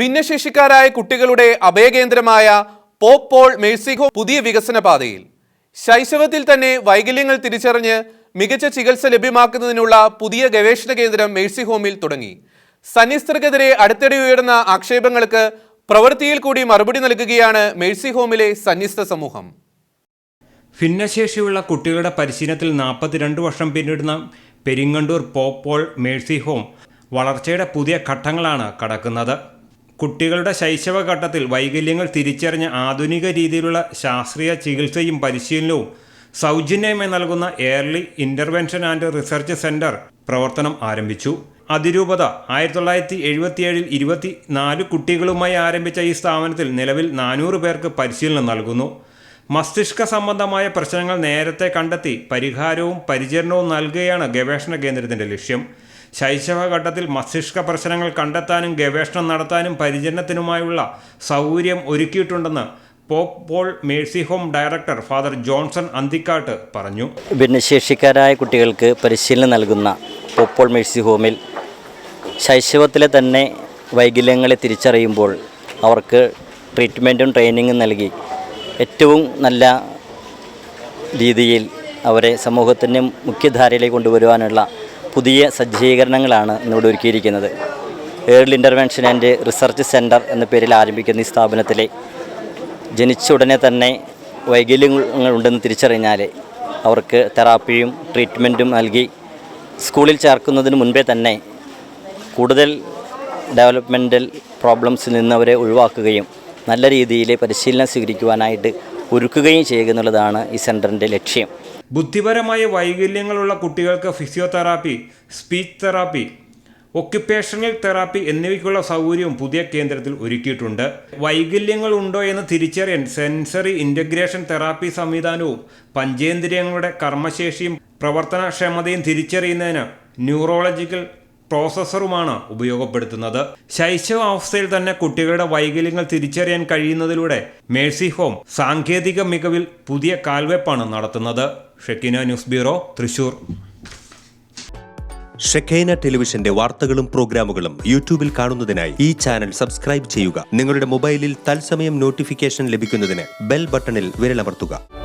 ഭിന്നശേഷിക്കാരായ കുട്ടികളുടെ അഭയകേന്ദ്രമായ Pope Paul Paul Mercy Home പുതിയ വികസന പാതയിൽ ശൈശവത്തിൽ തന്നെ വൈകല്യങ്ങൾ തിരിച്ചറിഞ്ഞ് മികച്ച ചികിത്സ ലഭ്യമാക്കുന്നതിനുള്ള പുതിയ ഗവേഷണ കേന്ദ്രം മേഴ്സി ഹോമിൽ തുടങ്ങി. സന്യസ്തർക്കെതിരെ അടുത്തിടെ ഉയർന്ന ആക്ഷേപങ്ങൾക്ക് പ്രവൃത്തിയിൽ കൂടി മറുപടി നൽകുകയാണ് മേഴ്സി ഹോമിലെ സന്യസ്ത സമൂഹം. ഭിന്നശേഷിയുള്ള കുട്ടികളുടെ പരിശീലനത്തിൽ നാൽപ്പത്തിരണ്ട് വർഷം പിന്നിടുന്ന Peringandoor Pope Paul Mercy Home വളർച്ചയുടെ പുതിയ ഘട്ടങ്ങളാണ് കടക്കുന്നത്. കുട്ടികളുടെ ശൈശവഘട്ടത്തിൽ വൈകല്യങ്ങൾ തിരിച്ചറിഞ്ഞ ആധുനിക രീതിയിലുള്ള ശാസ്ത്രീയ ചികിത്സയും പരിശീലനവും സൗജന്യമായി നൽകുന്ന early intervention and research centre പ്രവർത്തനം ആരംഭിച്ചു. അതിരൂപത ആയിരത്തി തൊള്ളായിരത്തി എഴുപത്തിയേഴിൽ ഇരുപത്തി നാല് കുട്ടികളുമായി ആരംഭിച്ച ഈ സ്ഥാപനത്തിൽ നിലവിൽ നാനൂറ് പേർക്ക് പരിശീലനം നൽകുന്നു. മസ്തിഷ്ക സംബന്ധമായ പ്രശ്നങ്ങൾ നേരത്തെ കണ്ടെത്തി പരിഹാരവും പരിചരണവും നൽകുകയാണ് ഗവേഷണ കേന്ദ്രത്തിന്റെ ലക്ഷ്യം. ശൈശവഘട്ടത്തിൽ മസ്തിഷ്ക പ്രശ്നങ്ങൾ കണ്ടെത്താനും ഗവേഷണം നടത്താനും പരിചരണത്തിനുമായുള്ള സൗകര്യം ഒരുക്കിയിട്ടുണ്ടെന്ന് Pope Paul Mercy Home director father Johnson Anthikkatt പറഞ്ഞു. ഭിന്നശേഷിക്കാരായ കുട്ടികൾക്ക് പരിശീലനം നൽകുന്ന പോപ്പ് പോൾ മേഴ്സി ഹോമിൽ ശൈശവത്തിലെ തന്നെ വൈകല്യങ്ങളെ തിരിച്ചറിയുമ്പോൾ അവർക്ക് ട്രീറ്റ്മെന്റും ട്രെയിനിങ്ങും നൽകി ഏറ്റവും നല്ല രീതിയിൽ അവരെ സമൂഹത്തിന്റെ മുഖ്യധാരയിലേക്ക് കൊണ്ടുവരുവാനുള്ള പുതിയ സജ്ജീകരണങ്ങളാണ് ഇന്നിവിടെ ഒരുക്കിയിരിക്കുന്നത്. Early intervention and research centre എന്ന പേരിൽ ആരംഭിക്കുന്ന ഈ സ്ഥാപനത്തിലെ ജനിച്ച ഉടനെ തന്നെ വൈകല്യങ്ങൾ ഉണ്ടെന്ന് തിരിച്ചറിഞ്ഞാൽ അവർക്ക് തെറാപ്പിയും ട്രീറ്റ്മെന്റും നൽകി സ്കൂളിൽ ചേർക്കുന്നതിന് മുൻപേ തന്നെ കൂടുതൽ ഡെവലപ്മെന്റൽ പ്രോബ്ലംസിൽ നിന്ന് അവരെ ഒഴിവാക്കുകയും നല്ല രീതിയിൽ പരിശീലനം സ്വീകരിക്കുവാനായിട്ട് ഒരുക്കുകയും ചെയ്യുക എന്നുള്ളതാണ് ഈ സെന്ററിന്റെ ലക്ഷ്യം. ബുദ്ധിപരമായ വൈകല്യങ്ങളുള്ള കുട്ടികൾക്ക് physiotherapy speech therapy occupational therapy എന്നിവയ്ക്കുള്ള സൗകര്യവും പുതിയ കേന്ദ്രത്തിൽ ഒരുക്കിയിട്ടുണ്ട്. വൈകല്യങ്ങൾ ഉണ്ടോ എന്ന് തിരിച്ചറിയാൻ സെൻസറി ഇന്റഗ്രേഷൻ തെറാപ്പി സംവിധാനവും പഞ്ചേന്ദ്രിയങ്ങളുടെ കർമ്മശേഷിയും പ്രവർത്തനക്ഷമതയും തിരിച്ചറിയുന്നതിന് ന്യൂറോളജിക്കൽ പ്രോസസ്സറുമാണ് ഉപയോഗപ്പെടുത്തുന്നത്. ശൈശവാവസ്ഥയിൽ തന്നെ കുട്ടികളുടെ വൈകല്യങ്ങൾ തിരിച്ചറിയാൻ കഴിയുന്നതിലൂടെ മേഴ്സി ഹോം സാങ്കേതിക മികവിൽ പുതിയ കാൽവെപ്പാണ് നടത്തുന്നത്. Shekinah news bureau Thrissur. Shekinah ടെലിവിഷന്റെ വാർത്തകളും പ്രോഗ്രാമുകളും യൂട്യൂബിൽ കാണുന്നതിനായി ഈ ചാനൽ സബ്സ്ക്രൈബ് ചെയ്യുക. നിങ്ങളുടെ മൊബൈലിൽ തത്സമയം നോട്ടിഫിക്കേഷൻ ലഭിക്കുന്നതിന് ബെൽ ബട്ടണിൽ വിരലമർത്തുക.